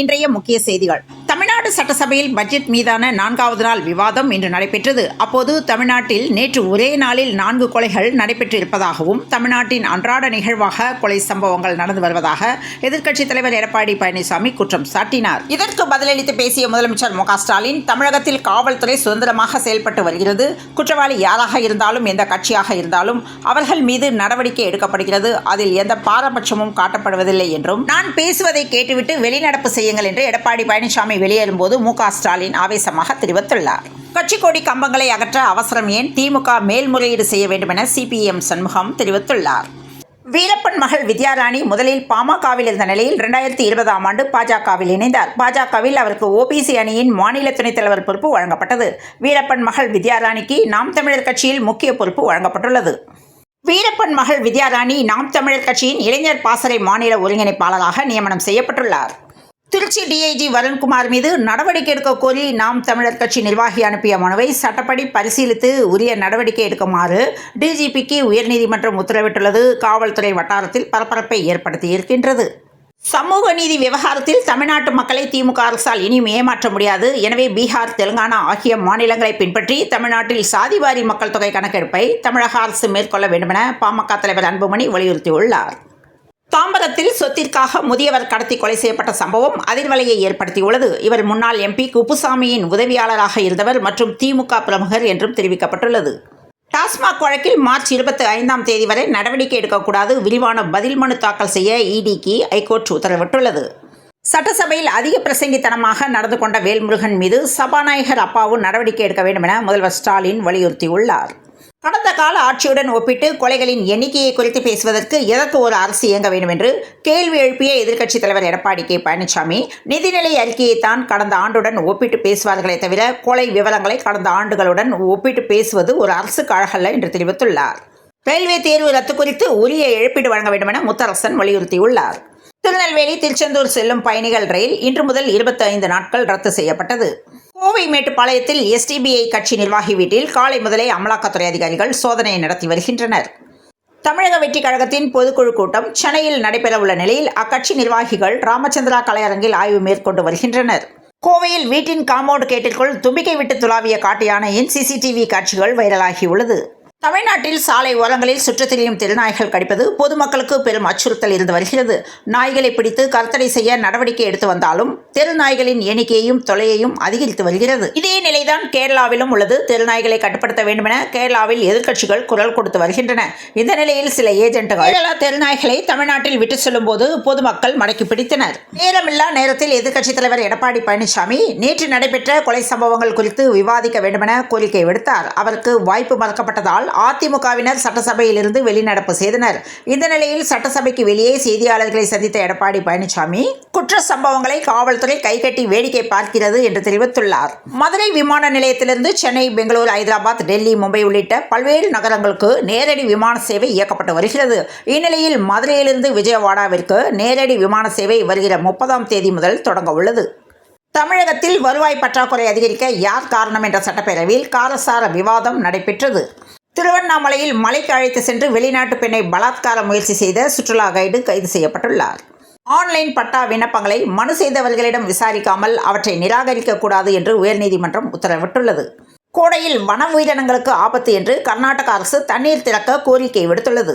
இன்றைய முக்கிய செய்திகள். தமிழ்நாடு சட்டசபையில் பட்ஜெட் மீதான நான்காவது நாள் விவாதம் இன்று நடைபெற்றது. அப்போது தமிழ்நாட்டில் நேற்று ஒரே நாளில் நான்கு கொலைகள் நடைபெற்றிருப்பதாகவும் தமிழ்நாட்டின் அன்றாட நிகழ்வாக கொலை சம்பவங்கள் நடந்து வருவதாக எதிர்க்கட்சித் தலைவர் எடப்பாடி பழனிசாமி குற்றம் சாட்டினார். இதற்கு பதிலளித்து பேசிய முதலமைச்சர் மு ஸ்டாலின் தமிழகத்தில் காவல்துறை சுதந்திரமாக செயல்பட்டு வருகிறது. குற்றவாளி யாராக இருந்தாலும் எந்த கட்சியாக இருந்தாலும் அவர்கள் மீது நடவடிக்கை எடுக்கப்படுகிறது. அதில் எந்த பாரபட்சமும் காட்டப்படுவதில்லை என்றும். நான் பேசுவதை கேட்டுவிட்டு வெளிநடப்பு செய்யுங்கள் என்று எடப்பாடி பழனிசாமி வெளியேறும்போது மு ஸ்டாலின் ஆவேசமாக தெரிவித்துள்ளார். கட்சி கொடி கம்பங்களை அகற்ற அவசரம் ஏன்? திமுக மேல்முறையீடு செய்ய வேண்டும் என சிபிஎம் சண்முகம் தெரிவித்துள்ளார். வீரப்பன் மகள் வித்யாராணி முதலில் பாமகவில் இருந்த நிலையில் இரண்டாயிரத்தி இருபதாம் ஆண்டு பாஜகவில் இணைந்தார். பாஜகவில் அவருக்கு ஓபிசி அணியின் மாநில துணைத் தலைவர் பொறுப்பு வழங்கப்பட்டது. வீரப்பன் மகள் வித்யாராணிக்கு நாம் தமிழர் கட்சியில் முக்கிய பொறுப்பு வழங்கப்பட்டுள்ளது. வீரப்பன் மகள் வித்யாராணி நாம் தமிழர் கட்சியின் இளைஞர் பாசறை மாநில ஒருங்கிணைப்பாளராக நியமனம் செய்யப்பட்டுள்ளார். திருச்சி டிஐஜி வருண்குமார் மீது நடவடிக்கை எடுக்க கோரி நாம் தமிழர் கட்சி நிர்வாகி அனுப்பிய மனுவை சட்டப்படி பரிசீலித்து உரிய நடவடிக்கை எடுக்குமாறு டிஜிபிக்கு உயர்நீதிமன்றம் உத்தரவிட்டுள்ளது. காவல்துறை வட்டாரத்தில் பரபரப்பை ஏற்படுத்தி இருக்கின்றது. சமூக நீதி விவகாரத்தில் தமிழ்நாட்டு மக்களை திமுக அரசால் இனியும் ஏமாற்ற முடியாது. எனவே பீகார் தெலுங்கானா ஆகிய மாநிலங்களை பின்பற்றி தமிழ்நாட்டில் சாதிவாரி மக்கள் தொகை கணக்கெடுப்பை தமிழக அரசு மேற்கொள்ள வேண்டுமென பாமக தலைவர் அன்புமணி வலியுறுத்தியுள்ளார். தாம்பரத்தில் சொத்திற்காக முதியவர் கடத்தி கொலை செய்யப்பட்ட சம்பவம் அதிர்வலையை ஏற்படுத்தியுள்ளது. இவர் முன்னாள் எம்பி குப்புசாமியின் உதவியாளராக இருந்தவர் மற்றும் திமுக பிரமுகர் என்றும் தெரிவிக்கப்பட்டுள்ளது. டாஸ்மாக் வழக்கில் மார்ச் இருபத்தி ஐந்தாம் தேதி வரை நடவடிக்கை எடுக்கக்கூடாது. விரிவான பதில் மனு தாக்கல் செய்ய இடிக்கு ஐகோர்ட் உத்தரவிட்டுள்ளது. சட்டசபையில் அதிக பிரசங்கித்தனமாக நடந்து கொண்ட வேல்முருகன் மீது சபாநாயகர் அப்பாவு நடவடிக்கை எடுக்க வேண்டும் என முதல்வர் ஸ்டாலின் வலியுறுத்தியுள்ளார். கடந்த கால ஆட்சியுடன் ஒப்பிட்டு கொலைகளின் எண்ணிக்கையை குறித்து பேசுவதற்கு எதற்கு ஒரு அரசு இயங்க வேண்டும் என்று கேள்வி எழுப்பிய எதிர்க்கட்சித் தலைவர் எடப்பாடி கே. பழனிசாமி நிதிநிலை அறிக்கையை தான் கடந்த ஆண்டுடன் ஒப்பிட்டு பேசுவார்களே தவிர கொலை விவரங்களை கடந்த ஆண்டுகளுடன் ஒப்பிட்டு பேசுவது ஒரு அரசுக்கு அழகல்ல என்று தெரிவித்துள்ளார். ரயில்வே தேர்வு ரத்து குறித்து உரிய இழப்பீடு வழங்க வேண்டும் என முத்தரசன் வலியுறுத்தியுள்ளார். திருநெல்வேலி திருச்செந்தூர் செல்லும் பயணிகள் ரயில் இன்று முதல் இருபத்தி ஐந்து நாட்கள் ரத்து செய்யப்பட்டது. கோவை மேட்டுப்பாளையத்தில் எஸ்டிபிஐ கட்சி நிர்வாகி வீட்டில் காலை முதலே அமலாக்கத்துறை அதிகாரிகள் சோதனை நடத்தி வருகின்றனர். தமிழக வெற்றிக் கழகத்தின் பொதுக்குழு கூட்டம் சென்னையில் நடைபெறவுள்ள நிலையில் அக்கட்சி நிர்வாகிகள் ராமச்சந்திரா கலையரங்கில் ஆய்வு மேற்கொண்டு வருகின்றனர். கோவையில் வீட்டின் காம்பவுண்ட் கேட்டிற்குள் தும்பிக்கை விட்டு துளாவிய காட்டு யானையின் சிசிடிவி காட்சிகள் வைரலாகியுள்ளது தமிழ்நாட்டில் சாலை ஓரங்களில் சுற்றித் திரியும் திருநாய்கள் கடிப்பது பொதுமக்களுக்கு பெரும் அச்சுறுத்தல் இருந்து வருகிறது. நாய்களை பிடித்து கர்த்தடை செய்ய நடவடிக்கை எடுத்து வந்தாலும் தெரு நாய்களின் எண்ணிக்கையையும் தொலையையும் அதிகரித்து வருகிறது. இதே நிலைதான் கேரளாவிலும் உள்ளது. தெருநாய்களை கட்டுப்படுத்த வேண்டுமென கேரளாவில் எதிர்க்கட்சிகள் குரல் கொடுத்து வருகின்றன. இந்த நிலையில் சில ஏஜென்ட்டுகள் கேரளா தெருநாய்களை தமிழ்நாட்டில் விட்டு செல்லும் போது பொதுமக்கள் மடக்கி பிடித்தனர். நேரமில்லா நேரத்தில் எதிர்க்கட்சித் தலைவர் எடப்பாடி பழனிசாமி நேற்று நடைபெற்ற கொலை சம்பவங்கள் குறித்து விவாதிக்க வேண்டுமென கோரிக்கை விடுத்தார். அவருக்கு வாய்ப்பு மறுக்கப்பட்டதால் அதிமுகவினர் சட்டசபையிலிருந்து வெளிநடப்பு செய்தனர். இந்த நிலையில் சட்டசபைக்கு வெளியே செய்தியாளர்களை சந்தித்த எடப்பாடி பழனிசாமி குற்ற சம்பவங்களை காவல்துறை கைகட்டி வேடிக்கை பார்க்கிறது என்று தெரிவித்துள்ளார். மதுரை விமான நிலையத்திலிருந்து சென்னை பெங்களூர் ஹைதராபாத் டெல்லி மும்பை உள்ளிட்ட பல்வேறு நகரங்களுக்கு நேரடி விமான சேவை இயக்கப்பட்டு வருகிறது. இந்நிலையில் மதுரையிலிருந்து விஜயவாடாவிற்கு நேரடி விமான சேவை வருகிற முப்பதாம் தேதி முதல் தொடங்க உள்ளது. தமிழகத்தில் வருவாய் பற்றாக்குறை அதிகரிக்க யார் காரணம் என்ற சட்டப்பேரவையில் காரசார விவாதம் நடைபெற்றது. திருவண்ணாமலையில் மலைக்கு அழைத்து சென்று வெளிநாட்டு பெண்ணை பலாத்கார முயற்சி செய்த சுற்றுலா கைடு கைது செய்யப்பட்டுள்ளார். ஆன்லைன் பட்டா விண்ணப்பங்களை மனு செய்தவர்களிடம் விசாரிக்காமல் அவற்றை நிராகரிக்கக்கூடாது என்று உயர்நீதிமன்றம் உத்தரவிட்டுள்ளது. கோடையில் வன உயிரினங்களுக்கு ஆபத்து என்று கர்நாடக அரசு தண்ணீர் திறக்க கோரிக்கை விடுத்துள்ளது.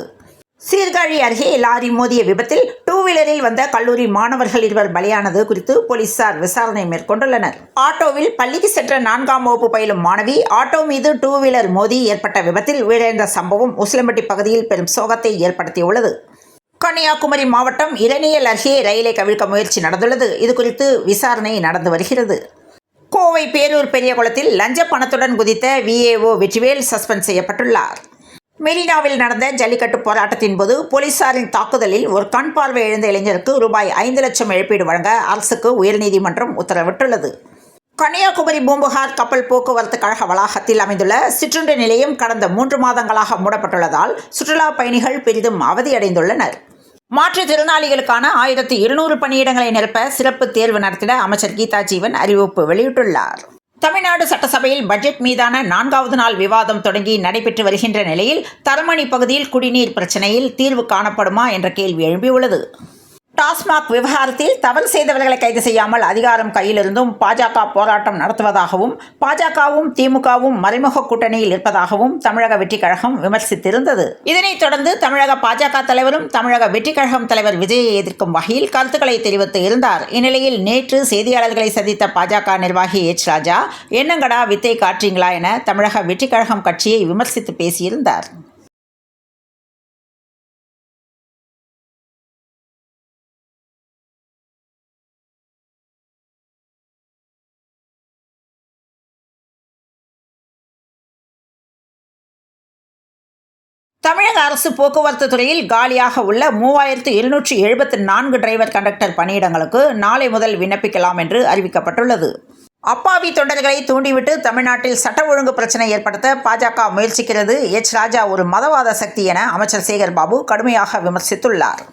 சீர்காழி அருகே லாரி மோதிய விபத்தில் வீலரில் வந்த கல்லூரி மாணவர்கள் இருவர் பலியானது குறித்து போலீசார் விசாரணை மேற்கொண்டுள்ளனர். ஆட்டோவில் பள்ளிக்கு சென்ற நான்காம் வகுப்பு பயிலும் மாணவி ஆட்டோ மீது டூ வீலர் மோதி ஏற்பட்ட விபத்தில் உயிரிழந்த சம்பவம் உசிலம்பட்டி பகுதியில் பெரும் சோகத்தை ஏற்படுத்தியுள்ளது. கன்னியாகுமரி மாவட்டம் இரணியல் அருகே ரயிலை கவிழ்க்க முயற்சி நடந்துள்ளது. இது குறித்து விசாரணை நடந்து வருகிறது. கோவை பேரூர் பெரியகுளத்தில் லஞ்ச பணத்துடன் குதித்த விஏஓ வெற்றிவேல் சஸ்பெண்ட் செய்யப்பட்டுள்ளார். மெரினாவில் நடந்த ஜல்லிக்கட்டு போராட்டத்தின் போது போலீசாரின் தாக்குதலில் ஒரு கண் பார்வை இழந்த இளைஞருக்கு ரூபாய் ஐந்து லட்சம் இழப்பீடு வழங்க அரசுக்கு உயர்நீதிமன்றம் உத்தரவிட்டுள்ளது. கன்னியாகுமரி பூம்புகார் கப்பல் போக்குவரத்து கழக வளாகத்தில் அமைந்துள்ள சிற்றுண்டு நிலையம் கடந்த மூன்று மாதங்களாக மூடப்பட்டுள்ளதால் சுற்றுலா பயணிகள் பெரிதும் அவதியடைந்துள்ளனர். மாற்றுத்திறனாளிகளுக்கான ஆயிரத்தி இருநூறு பணியிடங்களை நிரப்ப சிறப்பு தேர்வு நடத்திட அமைச்சர் கீதா ஜீவன் அறிவிப்பு வெளியிட்டுள்ளார். தமிழ்நாடு சட்டசபையில் பட்ஜெட் மீதான நான்காவது நாள் விவாதம் தொடங்கி நடைபெற்று வருகின்ற நிலையில் தரமணி பகுதியில் குடிநீர் பிரச்சனையில் தீர்வு காணப்படுமா என்ற கேள்வி எழும்பியுள்ளது. டாஸ்மாக் விவகாரத்தில் தவறு செய்தவர்களை கைது செய்யாமல் அதிகாரம் கையிலிருந்தும் பாஜக போராட்டம் நடத்துவதாகவும் பாஜகவும் திமுகவும் மறைமுக கூட்டணியில் இருப்பதாகவும் தமிழக வெற்றிக் கழகம் விமர்சித்திருந்தது. இதனைத் தொடர்ந்து தமிழக பாஜக தலைவரும் தமிழக வெற்றிக் கழகம் தலைவர் விஜயை எதிர்க்கும் வகையில் கருத்துக்களை தெரிவித்து இருந்தார். இந்நிலையில் நேற்று செய்தியாளர்களை சந்தித்த பாஜக நிர்வாகி எச். ராஜா என்னங்கடா வித்தை காற்றீங்களா என தமிழக வெற்றிக் கழகம் கட்சியை விமர்சித்து பேசியிருந்தார். தமிழக அரசு போக்குவரத்து துறையில் காலியாக உள்ள மூவாயிரத்து எழுநூற்றி எழுபத்து நான்கு டிரைவர் கண்டக்டர் பணியிடங்களுக்கு நாளை முதல் விண்ணப்பிக்கலாம் என்று அறிவிக்கப்பட்டுள்ளது. அப்பாவி தொண்டர்களை தூண்டிவிட்டு தமிழ்நாட்டில் சட்ட ஒழுங்கு பிரச்சனை ஏற்படுத்த பாஜக முயற்சிக்கிறது. எச். ராஜா ஒரு மதவாத சக்தி என அமைச்சர் சேகர் பாபு கடுமையாக விமர்சித்துள்ளார்.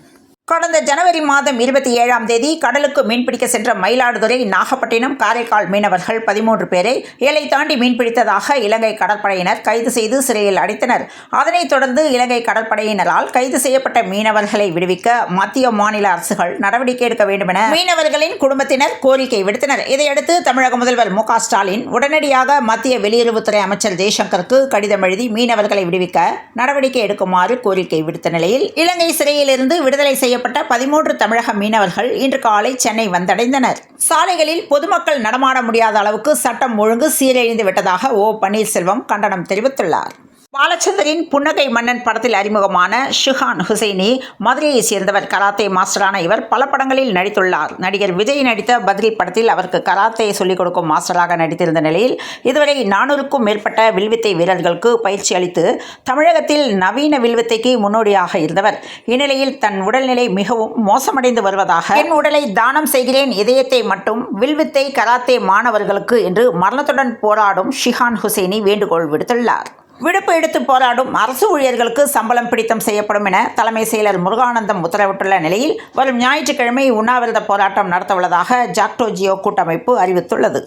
கடந்த ஜனவரி மாதம் இருபத்தி ஏழாம் தேதி கடலுக்கு மீன்பிடிக்க சென்ற மயிலாடுதுறை நாகப்பட்டினம் காரைக்கால் மீனவர்கள் பதிமூன்று பேரை எல்லை தாண்டி மீன்பிடித்ததாக இலங்கை கடற்படையினர் கைது செய்து சிறையில் அடைத்தனர். அதனைத் தொடர்ந்து இலங்கை கடற்படையினரால் கைது செய்யப்பட்ட மீனவர்களை விடுவிக்க மத்திய மாநில அரசுகள் நடவடிக்கை எடுக்க வேண்டும் என மீனவர்களின் குடும்பத்தினர் கோரிக்கை விடுத்தனர். இதையடுத்து தமிழக முதல்வர் மு ஸ்டாலின் உடனடியாக மத்திய வெளியுறவுத்துறை அமைச்சர் ஜெய்சங்கருக்கு கடிதம் எழுதி மீனவர்களை விடுவிக்க நடவடிக்கை எடுக்குமாறு கோரிக்கை விடுத்த நிலையில் இலங்கை சிறையிலிருந்து விடுதலை செய்ய செய்யப்பட்ட பதிமூன்று தமிழக மீனவர்கள் இன்று காலை சென்னை வந்தடைந்தனர். சாலைகளில் பொதுமக்கள் நடமாட முடியாத அளவுக்கு சட்டம் ஒழுங்கு சீரழிந்து விட்டதாக ஓ பன்னீர்செல்வம் கண்டனம் தெரிவித்துள்ளார். பாலச்சந்தரின் புன்னகை மன்னன் படத்தில் அறிமுகமான ஷுஹான் ஹுசைனி மதுரையைச் சேர்ந்தவர் கராத்தே மாஸ்டரான இவர் பல படங்களில் நடித்துள்ளார். நடிகர் விஜய் நடித்த பத்ரி படத்தில் அவருக்கு கராத்தே சொல்லிக் கொடுக்கும் மாஸ்டராக நடித்திருந்த நிலையில் இதுவரை நானூறுக்கும் மேற்பட்ட வில்வித்தை வீரர்களுக்கு பயிற்சி அளித்து தமிழகத்தில் நவீன வில்வித்தைக்கு முன்னோடியாக இருந்தவர். இந்நிலையில் தன் உடல்நிலை மிகவும் மோசமடைந்து வருவதாக என் உடலை தானம் செய்கிறேன் இதயத்தை மட்டும் வில்வித்தை கராத்தே மாணவர்களுக்கு என்று மரணத்துடன் போராடும் ஷிஹான் ஹுசைனி வேண்டுகோள் விடுத்துள்ளார். விடுப்பு எடுத்து போராடும் அரசு ஊழியர்களுக்கு சம்பளம் பிடித்தம் செய்யப்படும் என தலைமை செயலர் முருகானந்தம் உத்தரவிட்டுள்ள நிலையில் வரும் ஞாயிற்றுக்கிழமை உண்ணாவிரத போராட்டம் நடத்தவுள்ளதாக ஜாக்டோ ஜியோ கூட்டமைப்பு அறிவித்துள்ளது.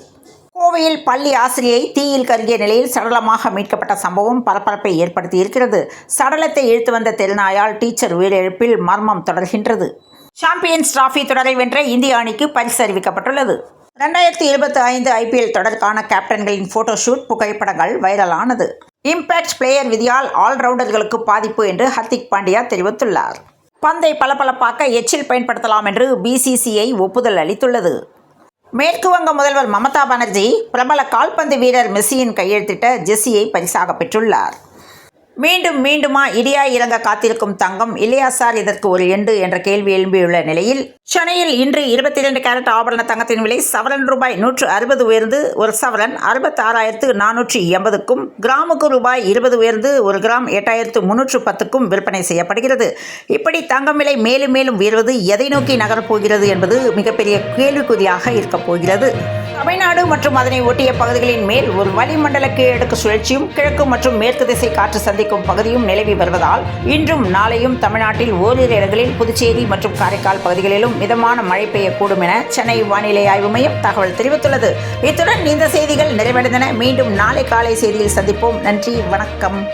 கோவையில் பள்ளி ஆசிரியை தீயில் கருகிய நிலையில் சடலமாக மீட்கப்பட்ட சம்பவம் பரபரப்பை ஏற்படுத்தி இருக்கிறது சடலத்தை இழுத்து வந்த தெருநாயால் டீச்சர் உயிரிழப்பில் மர்மம் தொடர்கின்றது. சாம்பியன்ஸ் டிராஃபி தொடரை வென்ற இந்திய அணிக்கு பரிசு அறிவிக்கப்பட்டுள்ளது. ரெண்டாயிரத்தி இருபத்தி ஐந்து ஐபிஎல் தொடருக்கான கேப்டன்களின் ஃபோட்டோஷூட் புகைப்படங்கள் வைரலானது. இம்பேக்ட் பிளேயர் விதியால் ஆல்ரவுண்டர்களுக்கு பாதிப்பு என்று ஹர்திக் பாண்டியா தெரிவித்துள்ளார். பந்தை பளபளப்பாக்க எச்சில் பயன்படுத்தலாம் என்று பிசிசிஐ ஒப்புதல் அளித்துள்ளது. மேற்கு வங்க முதல்வர் மமதா பானர்ஜி பிரபல கால்பந்து வீரர் மெஸ்ஸியின் கையெழுத்திட்ட ஜெஸ்ஸியை பரிசாக பெற்றுள்ளார். மீண்டும் மீண்டுமா இடியா இறங்க காத்திருக்கும் தங்கம் இல்லையா சார் இதற்கு ஒரு எண்டு என்ற கேள்வி எழும்பியுள்ள நிலையில் சென்னையில் இன்று இருபத்தி இரண்டு கேரட் ஆபரண தங்கத்தின் விலை சவரன் ரூபாய் நூற்று அறுபது உயர்ந்து ஒரு சவரன் அறுபத்தாறாயிரத்து நானூற்றி எண்பதுக்கும் கிராமுக்கு ரூபாய் இருபது உயர்ந்து ஒரு கிராம் எட்டாயிரத்து முன்னூற்று பத்துக்கும் விற்பனை செய்யப்படுகிறது. இப்படி தங்கம் விலை மேலும் மேலும் உயர்வது எதை நோக்கி நகரப்போகிறது என்பது மிகப்பெரிய கேள்விக்குறியாக இருக்கப் போகிறது. தமிழ்நாடு மற்றும் அதனை ஒட்டிய பகுதிகளின் மேல் ஒரு வளிமண்டல கீழடுக்கு சுழற்சியும் கிழக்கு மற்றும் மேற்கு திசை காற்று சந்திக்கும் பகுதியும் நிலவி வருவதால் இன்றும் நாளையும் தமிழ்நாட்டில் ஓரிரு இடங்களில் புதுச்சேரி மற்றும் காரைக்கால் பகுதிகளிலும் மிதமான மழை பெய்யக்கூடும் என சென்னை வானிலை ஆய்வு மையம் தகவல் தெரிவித்துள்ளது. இத்துடன் இந்த செய்திகள் நிறைவடைந்தன. மீண்டும் நாளை காலை செய்தியில் சந்திப்போம். நன்றி. வணக்கம்.